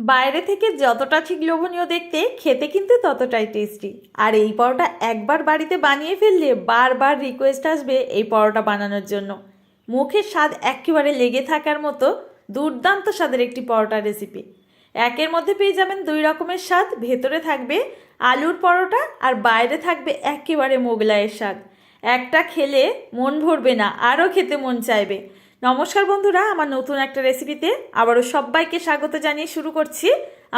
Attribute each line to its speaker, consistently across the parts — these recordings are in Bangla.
Speaker 1: বাইরে থেকে যতটা ঠিক লোভনীয় দেখতে, খেতে কিন্তু ততটাই টেস্টি আর এই পরোটা একবার বাড়িতে বানিয়ে ফেললে বারবার রিকোয়েস্ট আসবে এই পরোটা বানানোর জন্য। মুখের স্বাদ একেবারে লেগে থাকার মতো দুর্দান্ত স্বাদের একটি পরোটা রেসিপি একের মধ্যে পেয়ে যাবেন দুই রকমের স্বাদ, ভেতরে থাকবে আলুর পরোটা আর বাইরে থাকবে একেবারে মোগলাইয়ের স্বাদ। একটা খেলে মন ভরবে না, আরও খেতে মন চাইবে। নমস্কার বন্ধুরা, আমার নতুন একটা রেসিপিতে আবারও সবাইকে স্বাগত জানিয়ে শুরু করছি।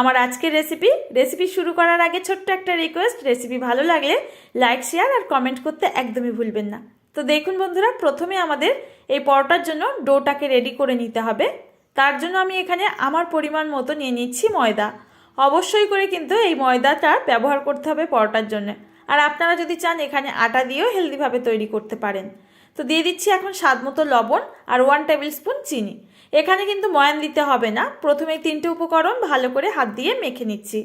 Speaker 1: আমার আজকের রেসিপি রেসিপি শুরু করার আগে ছোট্ট একটা রিকোয়েস্ট রেসিপি ভালো লাগলে লাইক শেয়ার আর কমেন্ট করতে একদমই ভুলবেন না। তো দেখুন বন্ধুরা, প্রথমে আমাদের এই পরোটার জন্য ডোটাকে রেডি করে নিতে হবে। তার জন্য আমি এখানে আমার পরিমাণ মতো নিয়ে নিচ্ছি ময়দা। অবশ্যই করে কিন্তু এই ময়দাটা ব্যবহার করতে হবে পরোটার জন্য। আর আপনারা যদি চান এখানে আটা দিয়েও হেলদিভাবে তৈরি করতে পারেন। তো দিয়ে দিচ্ছি এখন স্বাদ মতো লবণ আর ওয়ান টেবিল স্পুন চিনি। এখানে কিন্তু ময়ান দিতে হবে না। প্রথমে তিনটে উপকরণ ভালো করে হাত দিয়ে মেখে নিচ্ছি।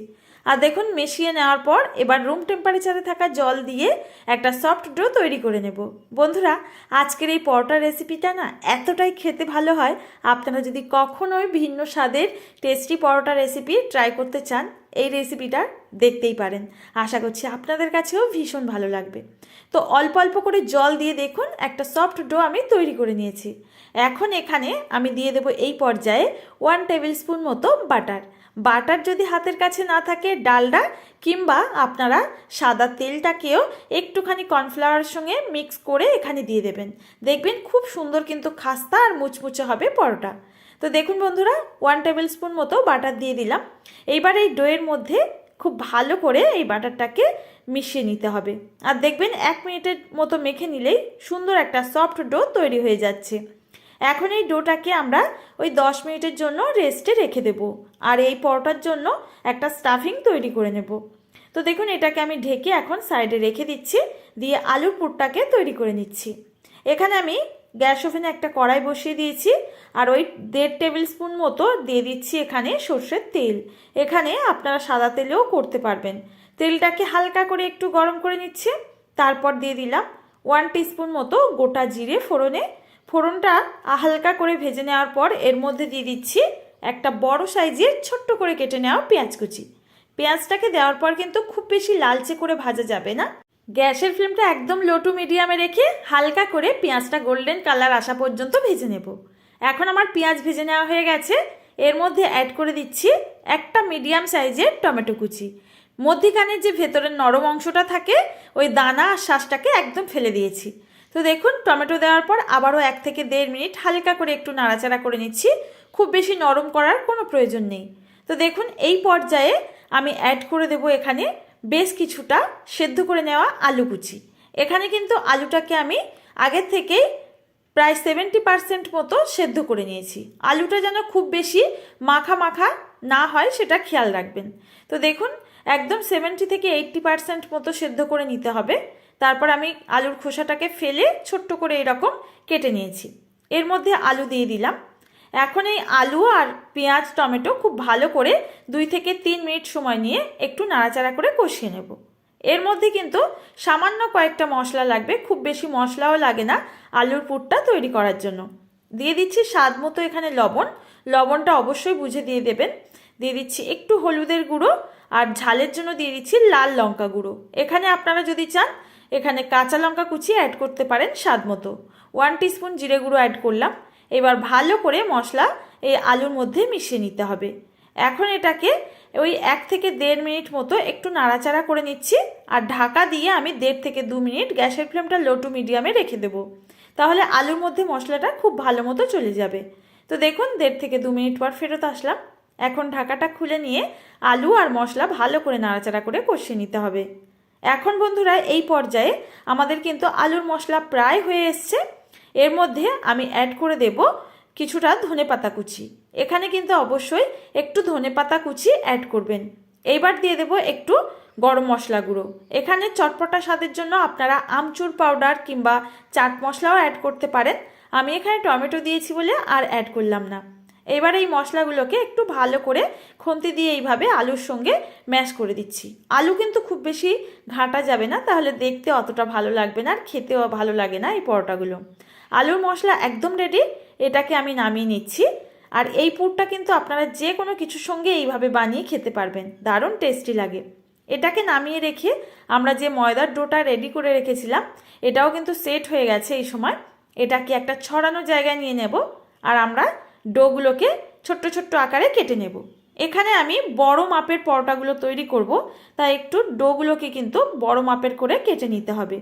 Speaker 1: আর দেখুন, মিশিয়ে নেওয়ার পর এবার রুম টেম্পারেচারে থাকা জল দিয়ে একটা সফট ডো তৈরি করে নেব। বন্ধুরা, আজকের এই পরোটা রেসিপিটা না এতটাই খেতে ভালো হয়। আপনারা যদি কখনোই ভিন্ন স্বাদের টেস্টি পরোটা রেসিপি ট্রাই করতে চান, এই রেসিপিটা দেখতেই পারেন। আশা করছি আপনাদের কাছেও ভীষণ ভালো লাগবে। তো অল্প অল্প করে জল দিয়ে দেখুন, একটা সফট ডো আমি তৈরি করে নিয়েছি। এখন এখানে আমি দিয়ে দেবো এই পর্যায়ে ওয়ান টেবিল স্পুন মতো বাটার বাটার যদি হাতের কাছে না থাকে, ডালডা কিংবা আপনারা সাদা তেলটাকেও একটুখানি কর্নফ্লাওয়ারের সঙ্গে মিক্স করে এখানে দিয়ে দেবেন। দেখবেন খুব সুন্দর কিন্তু খাস্তা আর মুচমুচে হবে পরোটা। তো দেখুন বন্ধুরা ওয়ান টেবিল স্পুন মতো বাটার দিয়ে দিলাম। এইবার এই ডোয়ের মধ্যে খুব ভালো করে এই বাটারটাকে মিশিয়ে নিতে হবে। আর দেখবেন এক মিনিটের মতো মেখে নিলেই সুন্দর একটা সফট ডো তৈরি হয়ে যাচ্ছে। এখন এই ডোটাকে আমরা ওই দশ মিনিটের জন্য রেস্টে রেখে দেব। আর এই পরোটার জন্য একটা স্টাফিং তৈরি করে নেব। তো দেখুন, এটাকে আমি ঢেকে এখন সাইডে রেখে দিচ্ছি, দিয়ে আলুর পুরটাকে তৈরি করে নিচ্ছি। এখানে আমি গ্যাস ওভেনে একটা কড়াই বসিয়ে দিয়েছি, আর ওই দেড় টেবিল স্পুন মতো দিয়ে দিচ্ছি এখানে সর্ষের তেল। এখানে আপনারা সাদা তেলেও করতে পারবেন। তেলটাকে হালকা করে একটু গরম করে নিচ্ছে, তারপর দিয়ে দিলাম ওয়ান টিস্পুন মতো গোটা জিরে ফোড়নে ফোড়নটা হালকা করে ভেজে নেওয়ার পর এর মধ্যে দিয়ে দিচ্ছি একটা বড় সাইজের ছোট্ট করে কেটে নেওয়া পেঁয়াজ কুচি। পেঁয়াজটাকে দেওয়ার পর কিন্তু খুব বেশি লালচে করে ভাজা যাবে না। গ্যাসের ফ্লেমটা একদম লো টু মিডিয়ামে রেখে হালকা করে পেঁয়াজটা গোল্ডেন কালার আসা পর্যন্ত ভেজে নেব। এখন আমার পেঁয়াজ ভেজে নেওয়া হয়ে গেছে। এর মধ্যে অ্যাড করে দিচ্ছি একটা মিডিয়াম সাইজের টমেটো কুচি। মধ্যিখানে যে ভেতরের নরম অংশটা থাকে, ওই দানা আর শ্বাসটাকে একদম ফেলে দিয়েছি। তো দেখুন, টমেটো দেওয়ার পর আবারও এক থেকে দেড় মিনিট হালকা করে একটু নাড়াচাড়া করে নিচ্ছি। খুব বেশি নরম করার কোনো প্রয়োজন নেই। তো দেখুন, এই পর্যায়ে আমি অ্যাড করে দেব এখানে বেশ কিছুটা সেদ্ধ করে নেওয়া আলু কুচি। এখানে কিন্তু আলুটাকে আমি আগের থেকেই প্রায় সেভেন্টি পার্সেন্ট মতো সেদ্ধ করে নিয়েছি। আলুটা যেন খুব বেশি মাখা মাখা না হয়, সেটা খেয়াল রাখবেন। তো দেখুন, একদম সেভেন্টি থেকে এইট্টি পার্সেন্ট মতো সেদ্ধ করে নিতে হবে। তারপর আমি আলুর খোসাটাকে ফেলে ছোট্ট করে এরকম কেটে নিয়েছি। এর মধ্যে আলু দিয়ে দিলাম। এখন এই আলু আর পেঁয়াজ, টমেটো খুব ভালো করে দুই থেকে তিন মিনিট সময় নিয়ে একটু নাড়াচাড়া করে কষিয়ে নেব। এর মধ্যে কিন্তু সামান্য কয়েকটা মশলা লাগবে, খুব বেশি মশলাও লাগে না আলুর পুরটা তৈরি করার জন্য। দিয়ে দিচ্ছি স্বাদ মতো এখানে লবণ। লবণটা অবশ্যই বুঝে দিয়ে দেবেন। দিয়ে দিচ্ছি একটু হলুদের গুঁড়ো আর ঝালের জন্য দিয়ে দিচ্ছি লাল লঙ্কা গুঁড়ো। এখানে আপনারা যদি চান এখানে কাঁচা লঙ্কা কুচিয়ে অ্যাড করতে পারেন স্বাদ মতো। ওয়ান টিস্পুন জিরে গুঁড়ো অ্যাড করলাম। এবার ভালো করে মশলা এই আলুর মধ্যে মিশিয়ে নিতে হবে। এখন এটাকে ওই এক থেকে দেড় মিনিট মতো একটু নাড়াচাড়া করে নিচ্ছি আর ঢাকা দিয়ে আমি দেড় থেকে দু মিনিট গ্যাসের ফ্লেমটা লো টু মিডিয়ামে রেখে দেবো। তাহলে আলুর মধ্যে মশলাটা খুব ভালো মতো চলে যাবে। তো দেখুন দেড় থেকে দু মিনিট পর ফেরত আসলাম। এখন ঢাকাটা খুলে নিয়ে আলু আর মশলা ভালো করে নাড়াচাড়া করে কষিয়ে নিতে হবে। এখন বন্ধুরা, এই পর্যায়ে আমাদের কিন্তু আলুর মশলা প্রায় হয়ে এসছে। এর মধ্যে আমি অ্যাড করে দেব কিছুটা ধনে পাতা কুচি। এখানে কিন্তু অবশ্যই একটু ধনে পাতা কুচি অ্যাড করবেন। এইবার দিয়ে দেব একটু গরম মশলা গুঁড়ো। এখানে চটপটা স্বাদের জন্য আপনারা আমচুর পাউডার কিংবা চাট মশলাও অ্যাড করতে পারেন। আমি এখানে টমেটো দিয়েছি বলে আর অ্যাড করলাম না। এবার এই মশলাগুলোকে একটু ভালো করে খুন্তি দিয়ে এইভাবে আলুর সঙ্গে ম্যাশ করে দিচ্ছি। আলু কিন্তু খুব বেশি ঘাঁটা যাবে না, তাহলে দেখতে অতটা ভালো লাগবে না আর খেতেও ভালো লাগে না এই পরোটাগুলো। আলুর মশলা একদম রেডি এটাকে আমি নামিয়ে নিচ্ছি। আর এই পুরটা কিন্তু আপনারা যে কোনো কিছুর সঙ্গে এইভাবে বানিয়ে খেতে পারবেন, দারুণ টেস্টি লাগে। এটাকে নামিয়ে রেখে আমরা যে ময়দার ডোটা রেডি করে রেখেছিলাম, এটাও কিন্তু সেট হয়ে গেছে এই সময়। এটাকে একটা ছড়ানো জায়গায় নিয়ে নেব, আর আমরা ডোগুলোকে ছোট্ট ছোট্ট আকারে কেটে নেব। এখানে আমি বড় মাপের পরোটাগুলো তৈরি করব, তাই একটু ডোগুলোকে কিন্তু বড় মাপের করে কেটে নিতে হবে।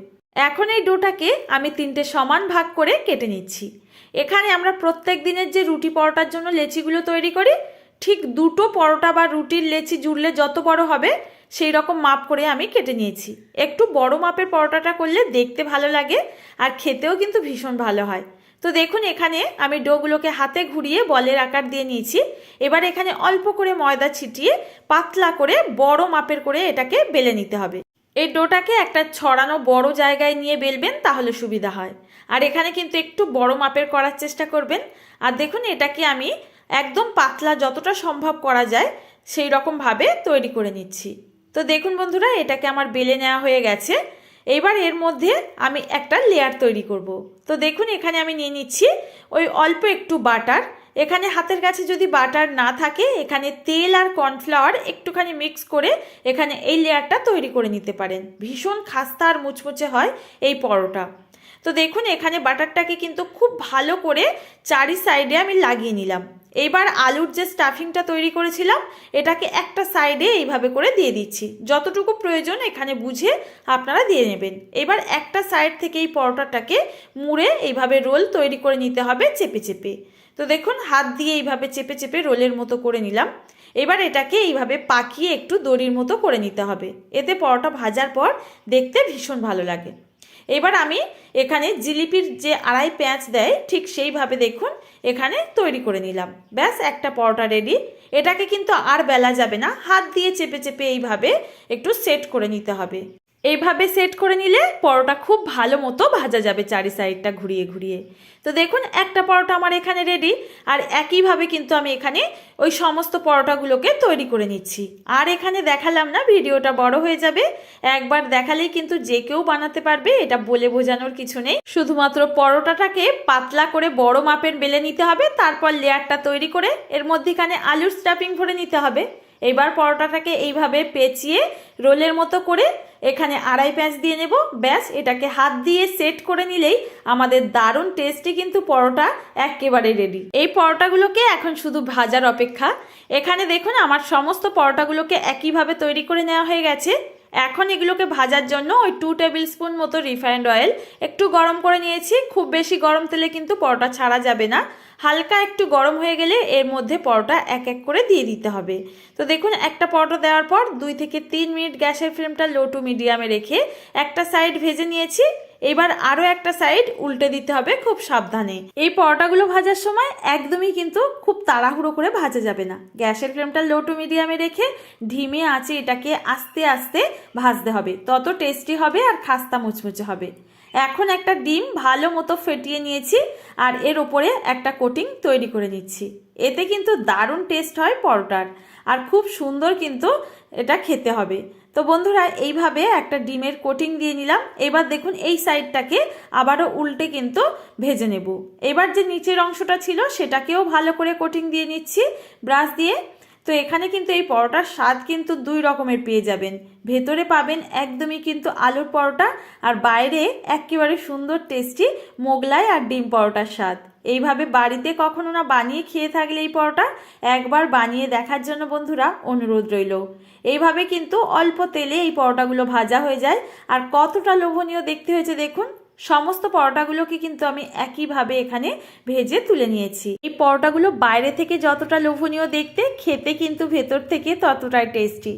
Speaker 1: এখন এই ডোটাকে আমি তিনটে সমান ভাগ করে কেটে নিচ্ছি। এখানে আমরা প্রত্যেক দিনের যে রুটি পরোটার জন্য লেচিগুলো তৈরি করি, ঠিক দুটো পরোটা বা রুটির লেচি জুড়লে যত বড় হবে সেই রকম মাপ করে আমি কেটে নিয়েছি। একটু বড় মাপের পরোটাটা করলে দেখতে ভালো লাগে আর খেতেও কিন্তু ভীষণ ভালো হয়। তো দেখুন, এখানে আমি ডোগুলোকে হাতে ঘুরিয়ে বলের আকার দিয়ে নিয়েছি। এবার এখানে অল্প করে ময়দা ছিটিয়ে পাতলা করে বড় মাপের করে এটাকে বেলে নিতে হবে। এই ডোটাকে একটা ছড়ানো বড় জায়গায় নিয়ে বেলবেন তাহলে সুবিধা হয়। আর এখানে কিন্তু একটু বড় মাপের করার চেষ্টা করবেন। আর দেখুন, এটাকে আমি একদম পাতলা যতটা সম্ভব করা যায়, সেই রকমভাবে তৈরি করে নিচ্ছি। তো দেখুন বন্ধুরা, এটাকে আমার বেলে নেওয়া হয়ে গেছে। এবার এর মধ্যে আমি একটা লেয়ার তৈরি করব। তো দেখুন, এখানে আমি নিয়ে নিচ্ছি ওই অল্প একটু বাটার। এখানে হাতের কাছে যদি বাটার না থাকে, এখানে তেল আর কর্নফ্লাওয়ার একটুখানি মিক্স করে এখানে এই লেয়ারটা তৈরি করে নিতে পারেন। ভীষণ খাস্তা আর মুচমুচে হয় এই পরোটা। তো দেখুন, এখানে বাটারটাকে কিন্তু খুব ভালো করে চারি সাইডে আমি লাগিয়ে নিলাম। এইবার আলুর যে স্টাফিংটা তৈরি করেছিলাম, এটাকে একটা সাইডে এইভাবে করে দিয়ে দিচ্ছি। যতটুকু প্রয়োজন এখানে বুঝে আপনারা দিয়ে নেবেন। এবার একটা সাইড থেকে এই পরোটাটাকে মুড়ে এইভাবে রোল তৈরি করে নিতে হবে চেপে চেপে। তো দেখুন, হাত দিয়ে এইভাবে চেপে চেপে রোলের মতো করে নিলাম। এবার এটাকে এইভাবে পাকিয়ে একটু দড়ির মতো করে নিতে হবে। এতে পরোটা ভাজার পর দেখতে ভীষণ ভালো লাগে। এবার আমি এখানে জিলিপির যে আড়াই পেঁয়াজ দেয়, ঠিক সেইভাবে দেখুন এখানে তৈরি করে নিলাম। ব্যাস, একটা পরোটা রেডি এটাকে কিন্তু আর বেলা যাবে না, হাত দিয়ে চেপে চেপে এইভাবে একটু সেট করে নিতে হবে। এইভাবে সেট করে নিলে পরোটা খুব ভালো মতো ভাজা যাবে চারি সাইডটা ঘুরিয়ে ঘুরিয়ে। তো দেখুন, একটা পরোটা আমার এখানে রেডি আর একইভাবে কিন্তু আমি এখানে ওই সমস্ত পরোটাগুলোকে তৈরি করে নিচ্ছি। আর এখানে দেখালাম না, ভিডিওটা বড় হয়ে যাবে। একবার দেখালেই কিন্তু যে কেউ বানাতে পারবে, এটা বলে বোঝানোর কিছু নেই। শুধুমাত্র পরোটাটাকে পাতলা করে বড় মাপের বেলে নিতে হবে, তারপর লেয়ারটা তৈরি করে এর মধ্যেখানে আলুর স্টাফিং ভরে নিতে হবে। এবার পরোটাটাকে এইভাবে পেঁচিয়ে রোলের মতো করে এখানে আড়াই পেঁয়াজ দিয়ে নেব। ব্যাস, এটাকে হাত দিয়ে সেট করে নিলেই আমাদের দারুণ টেস্টি কিন্তু পরোটা একেবারে রেডি এই পরোটাগুলোকে এখন শুধু ভাজার অপেক্ষা। এখানে দেখুন, আমার সমস্ত পরোটাগুলোকে একইভাবে তৈরি করে নেওয়া হয়ে গেছে। এখন এগুলোকে ভাজার জন্য ওই টু টেবিল স্পুন মতো রিফাইন্ড অয়েল একটু গরম করে নিয়েছি। খুব বেশি গরম তেলে কিন্তু পরোটা ছাড়া যাবে না। হালকা একটু গরম হয়ে গেলে এর মধ্যে পরোটা এক এক করে দিয়ে দিতে হবে। তো দেখুন, একটা পরোটা দেওয়ার পর দুই থেকে তিন মিনিট গ্যাসের ফ্লেমটা লো টু মিডিয়ামে রেখে একটা সাইড ভেজে নিয়েছি। এবার আরও একটা সাইড উল্টে দিতে হবে খুব সাবধানে। এই পরোটাগুলো ভাজার সময় একদমই কিন্তু খুব তাড়াহুড়ো করে ভাজা যাবে না। গ্যাসের ফ্লেমটা লো টু মিডিয়ামে রেখে ধিমে আঁচে এটাকে আস্তে আস্তে ভাজতে হবে। তত টেস্টি হবে আর খাস্তা মুচমুচে হবে। এখন একটা ডিম ভালো মতো ফেটিয়ে নিয়েছি আর এর ওপরে একটা কোটিং তৈরি করে নিচ্ছি এতে কিন্তু দারুণ টেস্ট হয় পরোটার আর খুব সুন্দর কিন্তু এটা খেতে হবে। তো বন্ধুরা, এইভাবে একটা ডিমের কোটিং দিয়ে নিলাম। এবার দেখুন এই সাইডটাকে আবারও উল্টে কিন্তু ভেজে নেব। এবার যে নিচের অংশটা ছিল সেটাকেও ভালো করে কোটিং দিয়ে নিচ্ছি। ব্রাশ দিয়ে তো এখানে কিন্তু এই পরোটার স্বাদ কিন্তু দুই রকমের পেয়ে যাবেন। ভেতরে পাবেন একদমই কিন্তু আলুর পরোটা আর বাইরে একেবারে সুন্দর টেস্টি মোগলাই আর ডিম পরোটার স্বাদ। এইভাবে বাড়িতে কখনো না বানিয়ে খেয়ে থাকলে এই পরোটা একবার বানিয়ে দেখার জন্য বন্ধুরা অনুরোধ রইল। এইভাবে কিন্তু অল্প তেলে এই পরোটাগুলো ভাজা হয়ে যায়। আর কতটা লোভনীয় দেখতে হয়েছে দেখুন সমস্ত পরোটাগুলোকে কিন্তু আমি একইভাবে এখানে ভেজে তুলে নিয়েছি। এই পরোটাগুলো বাইরে থেকে যতটা লোভনীয় দেখতে, খেতে কিন্তু ভেতর থেকে ততটাই টেস্টি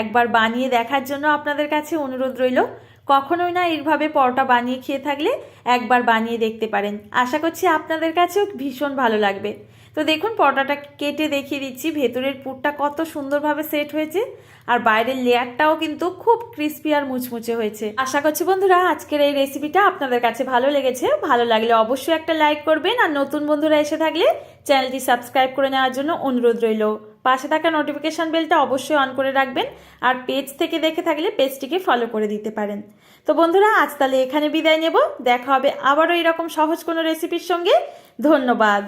Speaker 1: একবার বানিয়ে দেখার জন্য আপনাদের কাছে অনুরোধ রইল, কখনোই না এইভাবে পরোটা বানিয়ে খেয়ে থাকলে একবার বানিয়ে দেখতে পারেন। আশা করছি আপনাদের কাছেও ভীষণ ভালো লাগবে। তো দেখুন, পরোটাটা কেটে দেখিয়ে দিচ্ছি। ভেতরের পুরটা কত সুন্দরভাবে সেট হয়েছে। আর বাইরের লেয়ারটাও কিন্তু খুব ক্রিস্পি আর মুচমুচে হয়েছে। আশা করছি বন্ধুরা, আজকের এই রেসিপিটা আপনাদের কাছে ভালো লেগেছে। ভালো লাগলে অবশ্যই একটা লাইক করবেন। আর নতুন বন্ধুরা এসে থাকলে চ্যানেলটি সাবস্ক্রাইব করে নেওয়ার জন্য অনুরোধ রইল। পাশে থাকা নোটিফিকেশান বেলটা অবশ্যই অন করে রাখবেন। আর পেজ থেকে দেখে থাকলে পেজটিকে ফলো করে দিতে পারেন। তো বন্ধুরা, আজ তাহলে এখানে বিদায় নেব। দেখা হবে আবারও এরকম সহজ কোনো রেসিপির সঙ্গে। ধন্যবাদ।